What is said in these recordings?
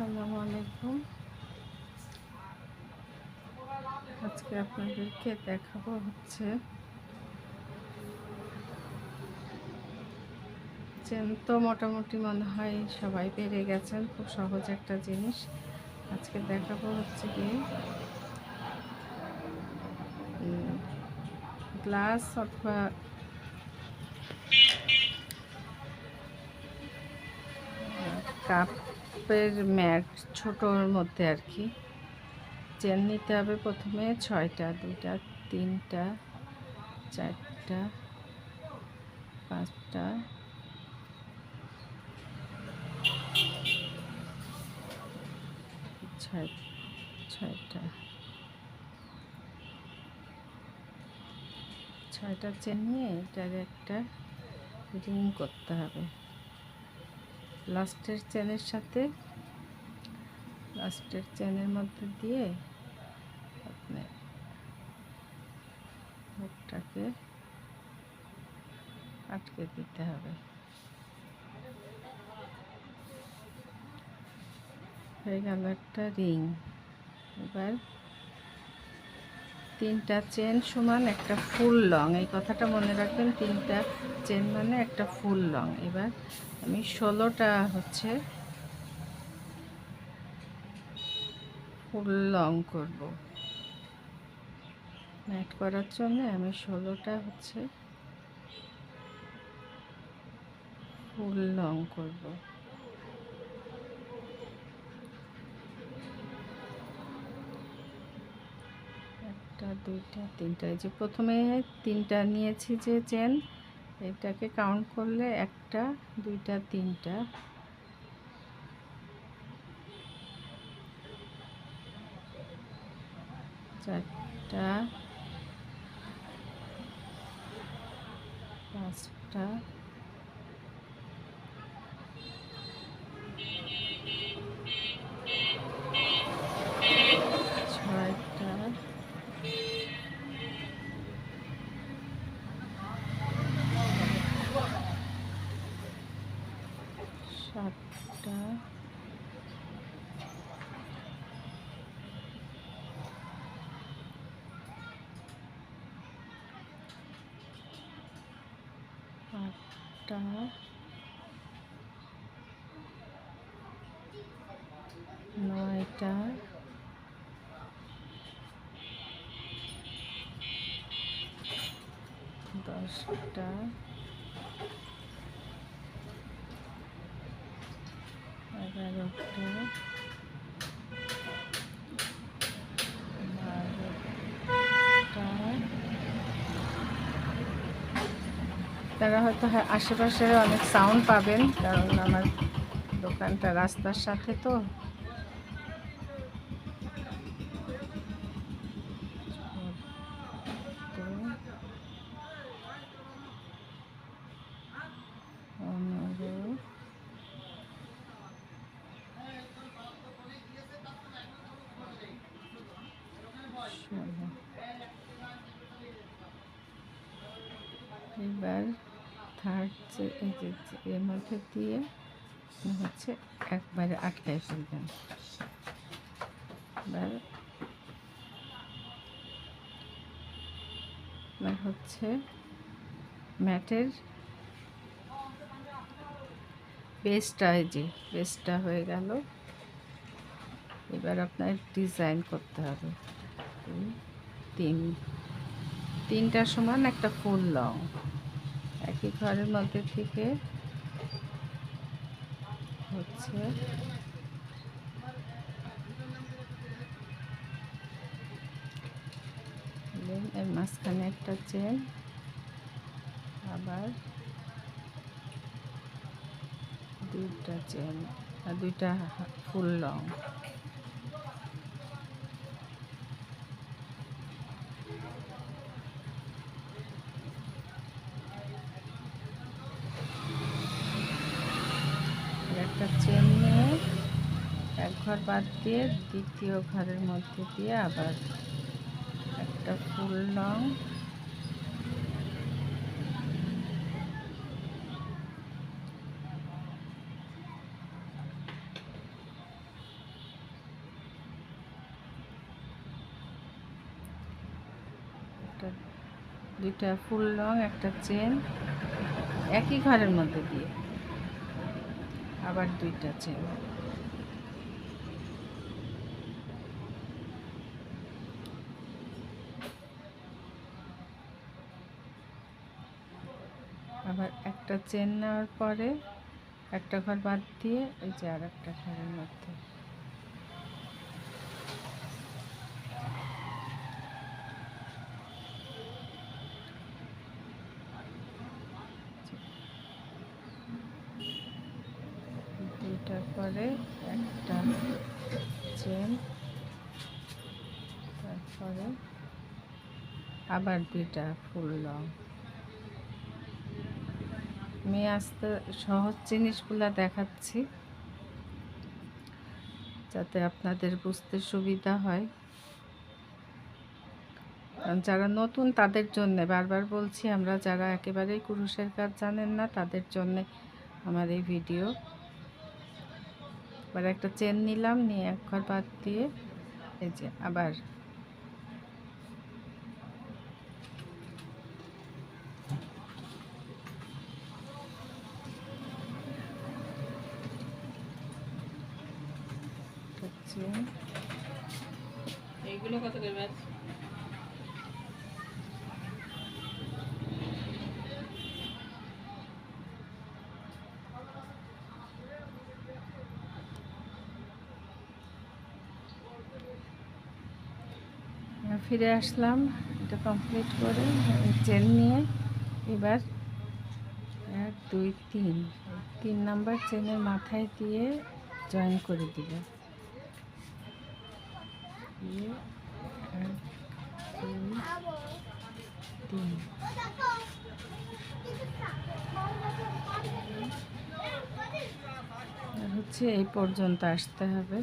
আসসালামু আলাইকুম। আজকে আপনাদেরকে দেখাবো হচ্ছে চেন তো মোটামুটি মনে হয় সবাই পেরে গেছেন, খুব সহজ একটা জিনিস। আজকে দেখাবো হচ্ছে কি গ্লাস অথবা কাপের ম্যাট ছোটোর মধ্যে আর কি। চেন নিতে হবে প্রথমে ছয়টা দুটা তিনটা, চারটা, পাঁচটা। ছয়, ছয়টা। ছয়টা চেন নিয়ে এটার একটা রিং করতে হবে। লাস্টের চেনের সাথে লাস্টের চেনের মধ্যে দিয়ে আপনি মুখটাকে আটকে দিতে হবে। হয়ে গেল একটা রিং। এবার তিনটা চেন সমান একটা ফুল লং। এই কথাটা মনে রাখবেন, তিনটা চেন মানে একটা ফুল লং। এবার আমি ষোলোটা হচ্ছে ফুল লং করব। ম্যাট করার জন্য আমি ষোলোটা হচ্ছে ফুল লং করব। একটা, দুইটা, তিনটা, এই যে প্রথমে তিনটা নিয়েছি যে চেন, এটাকে কাউন্ট করলে একটা, দুইটা, তিনটা। চারটা পাঁচটা নয়টা। দশটা। এগারোটা। তারা হয়তো হা- আশেপাশে অনেক সাউন্ড পাবেন, কারণ আমার দোকানটা রাস্তার সাথে তো। পনেরো এবার থার্ড এর মধ্যে দিয়ে হচ্ছে একবারে আটকায় ফেলবেন এবার হচ্ছে ম্যাটের বেসটা এই যে পেস্টটা হয়ে গেল। এবার আপনার ডিজাইন করতে হবে। তিন, তিনটা সমান একটা ফুল লং। একই ঘরের মধ্যে থেকে হচ্ছে এর মাঝখানে একটা চেন আবার দুইটা চেন আর দুইটা ফুল লং একটা চেন নিয়ে এক ঘর বাদ দিয়ে দ্বিতীয় ঘরের মধ্যে দিয়ে আবার একটা ফুল লং দুইটা ফুল লং, একটা চেন, একই ঘরের মধ্যে দিয়ে। আবার দুইটা চেন। আবার একটা চেন নেওয়ার পরে একটা ঘর বাদ দিয়ে এই যে আর একটা ঘরের মধ্যে। পরে একটা চেন তারপরে আবার দুইটা ফুল লং আমি আস্তে সহজ জিনিসগুলো দেখাচ্ছি, যাতে আপনাদের বুঝতে সুবিধা হয়। যারা নতুন তাদের জন্যে, বারবার বলছি আমরা যারা একেবারেই কুরুষের কাজ জানেন না, তাদের জন্যে আমার এই ভিডিও। এবার একটা চেন নিলাম নিয়ে এক ঘর বাদ দিয়ে এই যে আবার ফিরে আসলাম, এটা কমপ্লিট করে চেন নিয়ে। এবার এক, দুই, তিন। তিন নাম্বার চেনের মাথায় দিয়ে জয়েন করে দিল দিয়ে তিন। হচ্ছে এই পর্যন্ত আসতে হবে।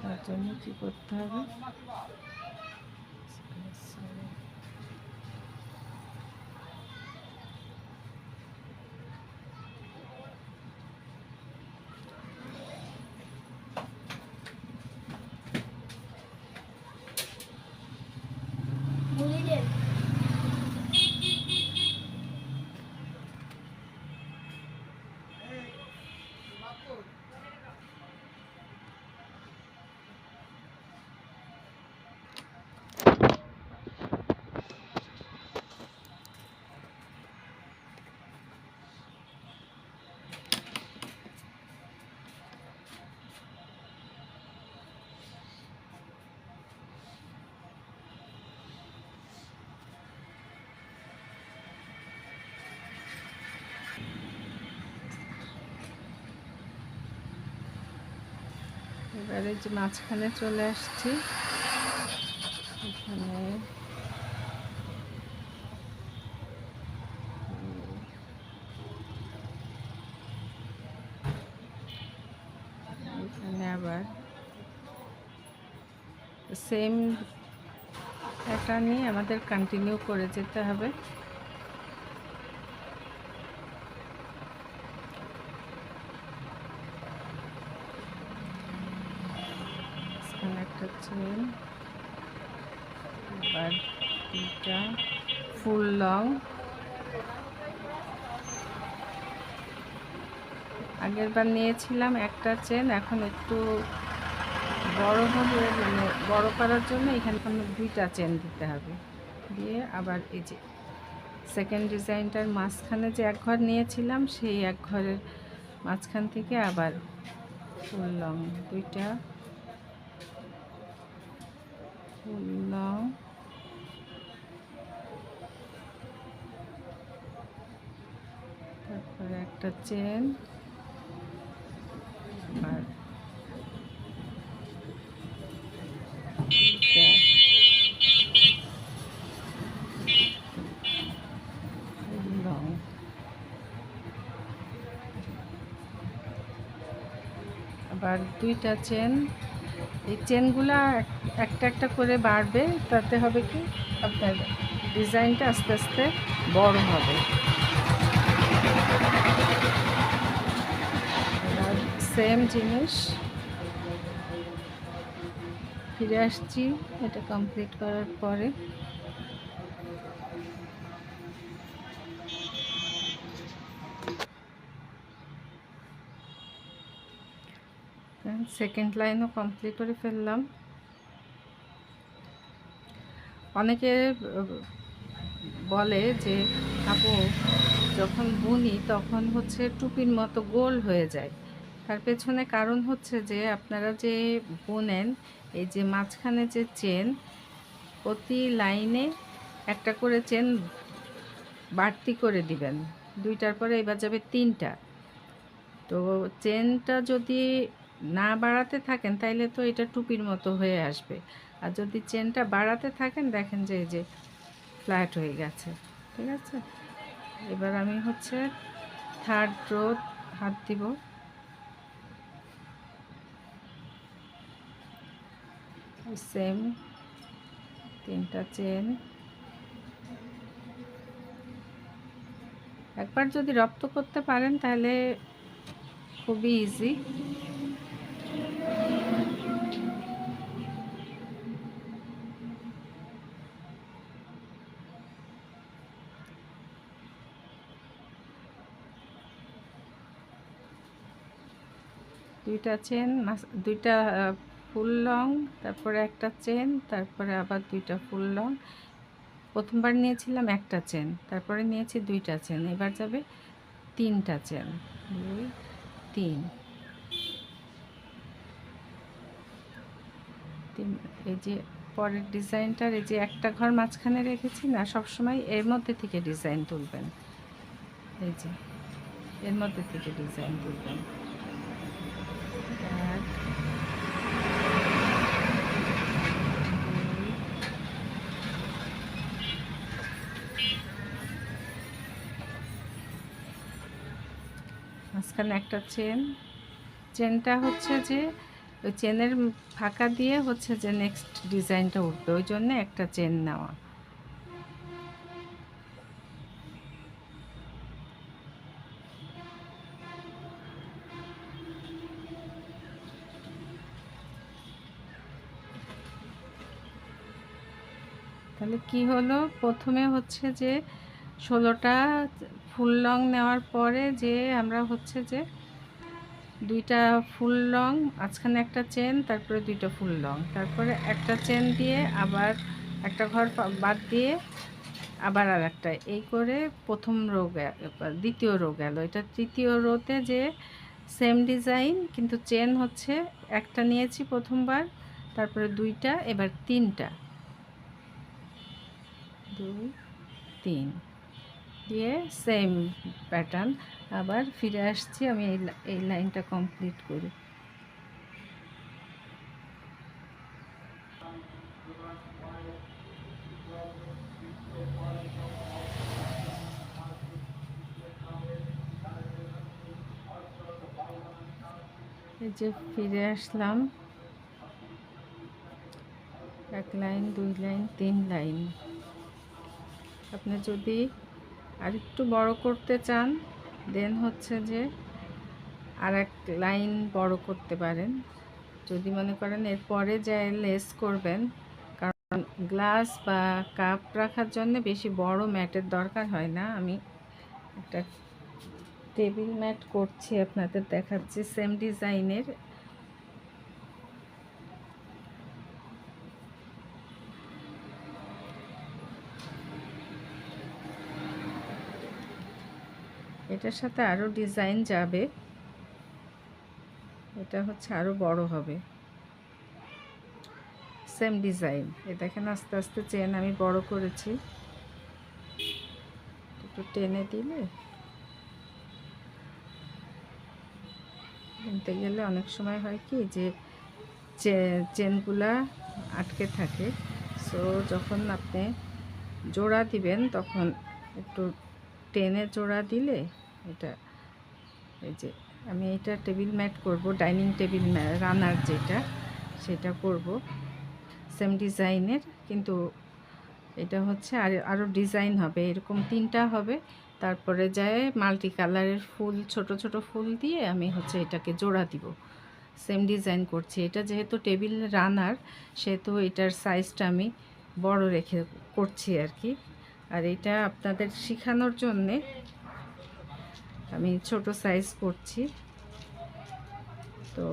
তার জন্য কি করতে হবে? এবারে যে মাঝখানে চলে আসছি এখানে আবার সেম নিয়ে আমাদের কন্টিনিউ করে যেতে হবে এখানে একটা চেন এবার দুটা লং আগের বার নিয়েছিলাম একটা চেন, এখন একটু বড় হবে মানে বড় করার জন্য এখানে দুইটা চেন দিতে হবে। দিয়ে আবার এই যে সেকেন্ড ডিজাইনটার মাঝখানে যে এক ঘর নিয়েছিলাম, সেই এক ঘরের মাঝখান থেকে আবার ফুল লং, দুইটা ফুল লং। তারপরে একটা চেন আর আবার দুইটা চেন এই চেনগুলা একটা একটা করে বাড়বে, তাতে হবে কি? আপনার ডিজাইনটা আস্তে আস্তে বড় হবে। সেম জিনিস। ফিরে আসছি, এটা কমপ্লিট করার পরে। সেকেন্ড লাইনও কমপ্লিট করে ফেললাম। অনেকে বলে যে, আপু, যখন বুনি তখন হচ্ছে টুপির মতো গোল হয়ে যায়। তার পেছনে কারণ হচ্ছে যে আপনারা যে বোনেন, এই যে মাঝখানে যে চেন, প্রতি লাইনে একটা করে চেন বাড়তি করে দিবেন। দুইটার পরে এবার যাবে তিনটা। তো চেনটা যদি না বাড়াতে থাকেন, তাইলে তো এটা টুপির মতো হয়ে আসবে। আর যদি চেনটা বাড়াতে থাকেন, দেখেন যে এই যে ফ্ল্যাট হয়ে গেছে। ঠিক আছে? এবার আমি হচ্ছে থার্ড রো হাত দিব। সেম তিনটা চেন। একবার যদি রপ্ত করতে পারেন তাহলে খুবই ইজি দুইটা চেন দুইটা ফুল লং, তারপরে একটা চেন, তারপরে আবার দুইটা ফুল লং। প্রথমবার নিয়েছিলাম একটা চেন, তারপরে নিয়েছি দুইটা চেন, এবার যাবে তিনটা চেন। দুই, তিন। এই যে পরের ডিজাইনটার, এই যে একটা ঘর মাঝখানে রেখেছি না, সবসময় এর মধ্যে থেকে ডিজাইন তুলবেন। এই যে, এর মধ্যে থেকে ডিজাইন তুলবেন। মাঝখানে একটা চেন চেনটা হচ্ছে যে, ওই চেনের ফাঁকা দিয়ে হচ্ছে যে নেক্সট ডিজাইনটা উঠবে। ওই জন্য একটা চেন নেওয়া। তাহলে কি হলো? প্রথমে হচ্ছে যে, ষোলোটা ফুল লং নেওয়ার পরে যে আমরা হচ্ছে যে দুইটা ফুল লং মাঝখানে একটা চেন, তারপরে দুইটা ফুল লং তারপরে একটা চেন দিয়ে আবার একটা ঘর বাদ দিয়ে আবার আর একটা এই করে প্রথম রো দ্বিতীয় রো গেল। এটা তৃতীয় রোতে যে সেম ডিজাইন কিন্তু চেন হচ্ছে একটা নিয়েছি প্রথমবার, তারপরে দুইটা, এবার তিনটা। দুই, তিন। দিয়ে সেম প্যাটার্ন আবার ফিরে আসছি আমি এই লাইনটা কমপ্লিট করি। এই যে ফিরে আসলাম। এক লাইন, দুই লাইন, তিন লাইন। আপনি যদি আরেকটু বড় করতে চান দেন হচ্ছে যে আর এক লাইন বড় করতে পারেন। যদি মনে করেন এরপরে যায় লেস করবেন, কারণ গ্লাস বা কাপ রাখার জন্য বেশি বড় ম্যাটের দরকার হয় না। আমি একটা টেবিল ম্যাট করছি, আপনাদের দেখাচ্ছি সেম ডিজাইনের এটার সাথে আরও ডিজাইন যাবে। এটা হচ্ছে আরও বড় হবে। Same design. এ দেখেন আস্তে আস্তে চেন আমি বড় করেছি। একটু টেনে দিলে কিনতে গেলে অনেক সময় হয় কি যে চেনগুলা আটকে থাকে। সো যখন আপনি জোড়া দিবেন, তখন একটু টেনে জোড়া দিলে এটা, এই যে, আমি এটা টেবিল ম্যাট করব ডাইনিং টেবিল রানার যেটা, সেটা করব। সেম ডিজাইনের কিন্তু এটা হচ্ছে আর আরও ডিজাইন হবে, এরকম তিনটা হবে। তারপরে যায় মাল্টি কালারের ফুল, ছোট ছোট ফুল দিয়ে আমি হচ্ছে এটাকে জোড়া দিব। সেম ডিজাইন করছি। এটা যেহেতু টেবিল রানার সেহেতু এটার সাইজটা আমি বড় রেখে করছি আর কি। আর এটা আপনাদের শেখানোর জন্যে আমি ছোট সাইজ করছি। তো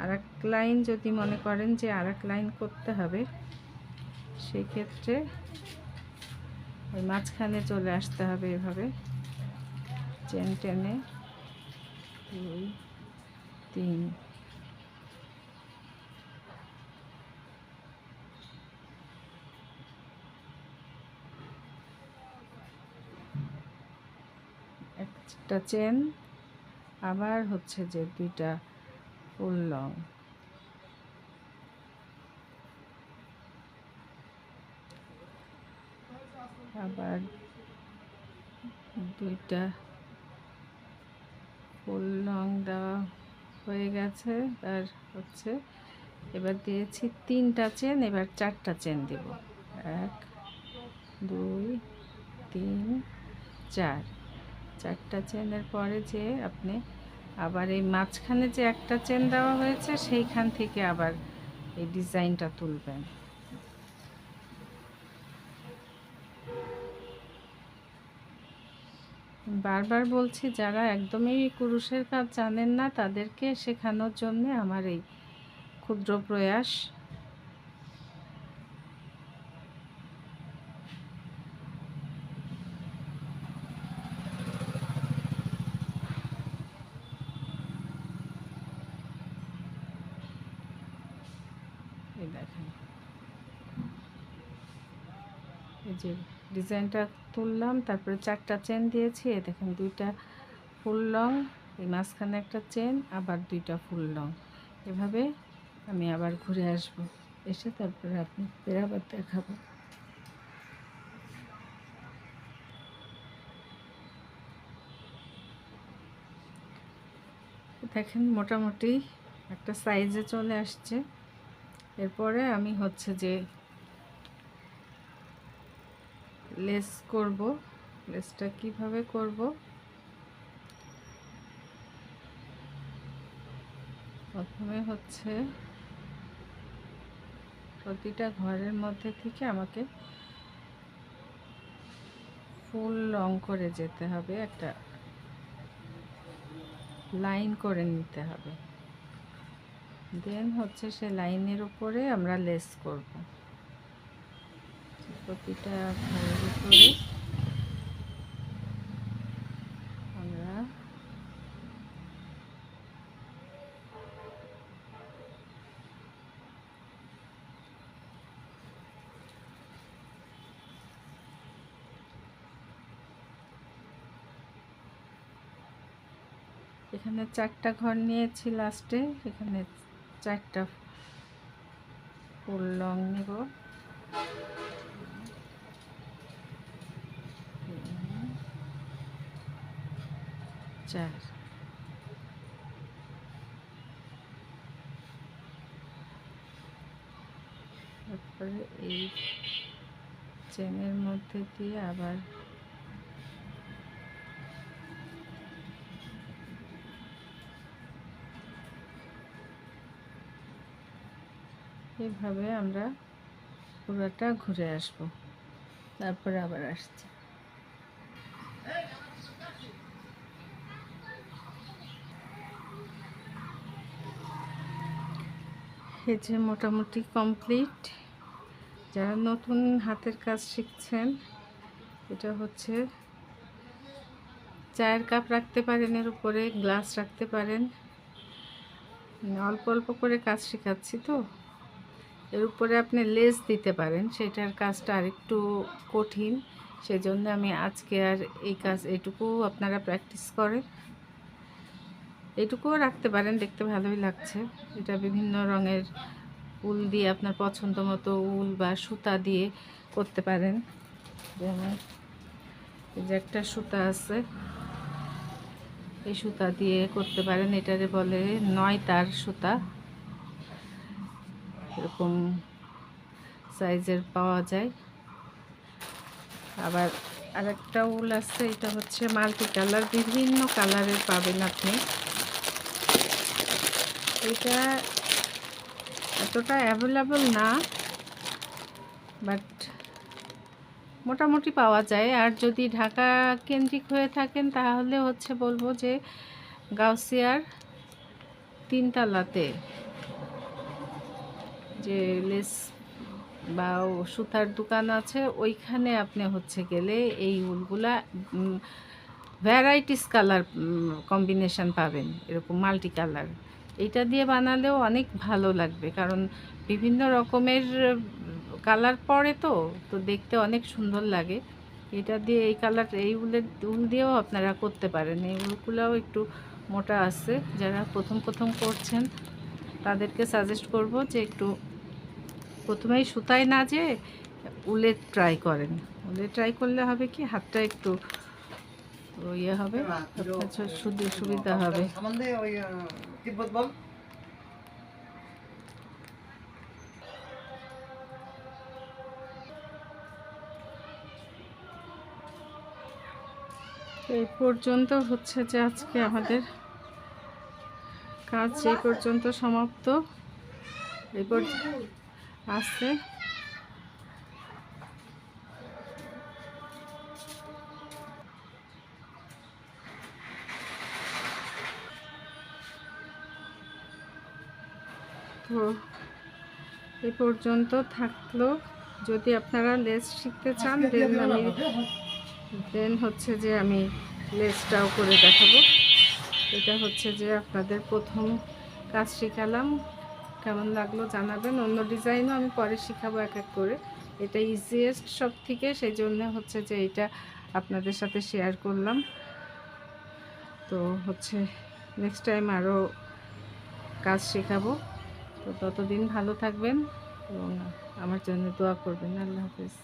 আর এক লাইন যদি মনে করেন যে আর এক লাইন করতে হবে, সেই ক্ষেত্রে ওই মাঝখানে চলে আসতে হবে এভাবে। চেন টেনে দুই, তিন একটা চেন, আবার হচ্ছে যে দুইটা ফুল লং। আবার দুইটা ফুল লং দেওয়া হয়ে গেছে, আর হচ্ছে এবার দিয়েছি তিনটা চেন, এবার চারটা চেন দিব। এক, দুই, তিন, চার। চারটা চেনের পরে যে আপনি আবার এই মাঝখানে যে একটা চেন দেওয়া হয়েছে, সেইখান থেকে আবার এই ডিজাইনটা তুলবেন। বারবার বলছি, যারা একদমই কুরুশের কাজ জানেন না, তাদেরকে শেখানোর জন্য আমার এই ক্ষুদ্র প্রয়াস। এই দেখেন। এই যে ডিজাইনটা তুললাম, তারপরে চারটা চেন দিয়েছি, এই দেখেন দুইটা ফুল লং, এই মাঝখানে একটা চেন, আবার দুইটা ফুল লং। এভাবে আমি আবার ঘুরে আসব, এসে তারপরে আপনি আবার দেখাবো। দেখেন মোটামুটি একটা সাইজে চলে আসছে। এরপরে আমি হচ্ছে যে লেস করব। লেসটা কীভাবে করব? প্রথমে হচ্ছে প্রতিটা ঘরের মধ্যে থেকে আমাকে ফুল রং করে যেতে হবে, একটা লাইন করে নিতে হবে। দেন হচ্ছে সে লাইনের উপরে আমরা লেস করব। প্রতিটা ঘরের উপরে আমরা এখানে চারটা ঘর নিয়েছি লাস্টে, এখানে চারটা ফুল লং নেব। চার। তারপরে এই চেনের মধ্যে দিয়ে আবার এভাবে আমরা পুরোটা ঘুরে আসব। তারপরে আবার আসছি। এই যে মোটামুটি কমপ্লিট। যারা নতুন হাতের কাজ শিখছেন, এটা হচ্ছে চায়ের কাপ রাখতে পারেন এর উপরে, গ্লাস রাখতে পারেন। অল্প অল্প করে কাজ শেখাচ্ছি তো। এর উপরে আপনি লেস দিতে পারেন, সেটার কাজটা আরেকটু কঠিন। সেজন্য আমি আজকে আর এই কাজ এটুকু আপনারা প্র্যাকটিস করেন। এটুকুও রাখতে পারেন, দেখতে ভালোই লাগছে। এটা বিভিন্ন রঙের উল দিয়ে আপনার পছন্দ মতো উল বা সুতা দিয়ে করতে পারেন। যেমন যে একটা সুতা আছে, এই সুতা দিয়ে করতে পারেন। এটারে বলে নয় তার সুতা। এরকম সাইজের পাওয়া যায়। আবার আরেকটা উল আছে, এটা হচ্ছে মাল্টি কালার বিভিন্ন কালারের পাবেন আপনি। এটা এতটা অ্যাভেলেবল না বাট মোটামুটি পাওয়া যায়। আর যদি ঢাকা কেন্দ্রিক হয়ে থাকেন, তাহলে হচ্ছে বলব যে গাউসিয়ার তিনতলাতে যে লেস বা সুতার দোকান আছে, ওইখানে আপনি হচ্ছে গেলে এই উলগুলা ভ্যারাইটিস কালার কম্বিনেশন পাবেন, এরকম মাল্টি কালার এটা দিয়ে বানালেও অনেক ভালো লাগবে, কারণ বিভিন্ন রকমের কালার পড়ে তো তো দেখতে অনেক সুন্দর লাগে। এটা দিয়ে এই কালার এই উলের উল দিয়েও আপনারা করতে পারেন। এই উলগুলোও একটু মোটা আছে, যারা প্রথম প্রথম করছেন, তাদেরকে সাজেস্ট করব যে একটু প্রথমেই সুতায় না যে উলে ট্রাই করেন। উলে ট্রাই করলে হবে কি হাতটা একটু ইয়ে হবে আচ্ছা সুবিধা সুবিধা হবে। এই পর্যন্ত হচ্ছে যে আজকে আমাদের কাজ এই পর্যন্ত সমাপ্ত। এই পর্যন্ত আছে। তো এই পর্যন্ত থাকল। যদি আপনারা লেস শিখতে চান দেন আমি দেন হচ্ছে যে আমি লেসটাও করে দেখাবো। এটা হচ্ছে যে আপনাদের প্রথম কাজ শিখালাম। কেমন লাগল জানাবেন। অন্য ডিজাইনও আমি পরে শিখাবো এক এক করে। এটা ইজিয়েস্ট সব থেকে, সেই জন্য হচ্ছে যে এটা আপনাদের সাথে শেয়ার করলাম। তো হচ্ছে নেক্সট টাইম আরও কাজ শেখাবো। তো ততদিন ভালো থাকবেন এবং আমার জন্য দোয়া করবেন। আল্লাহ হাফেজ।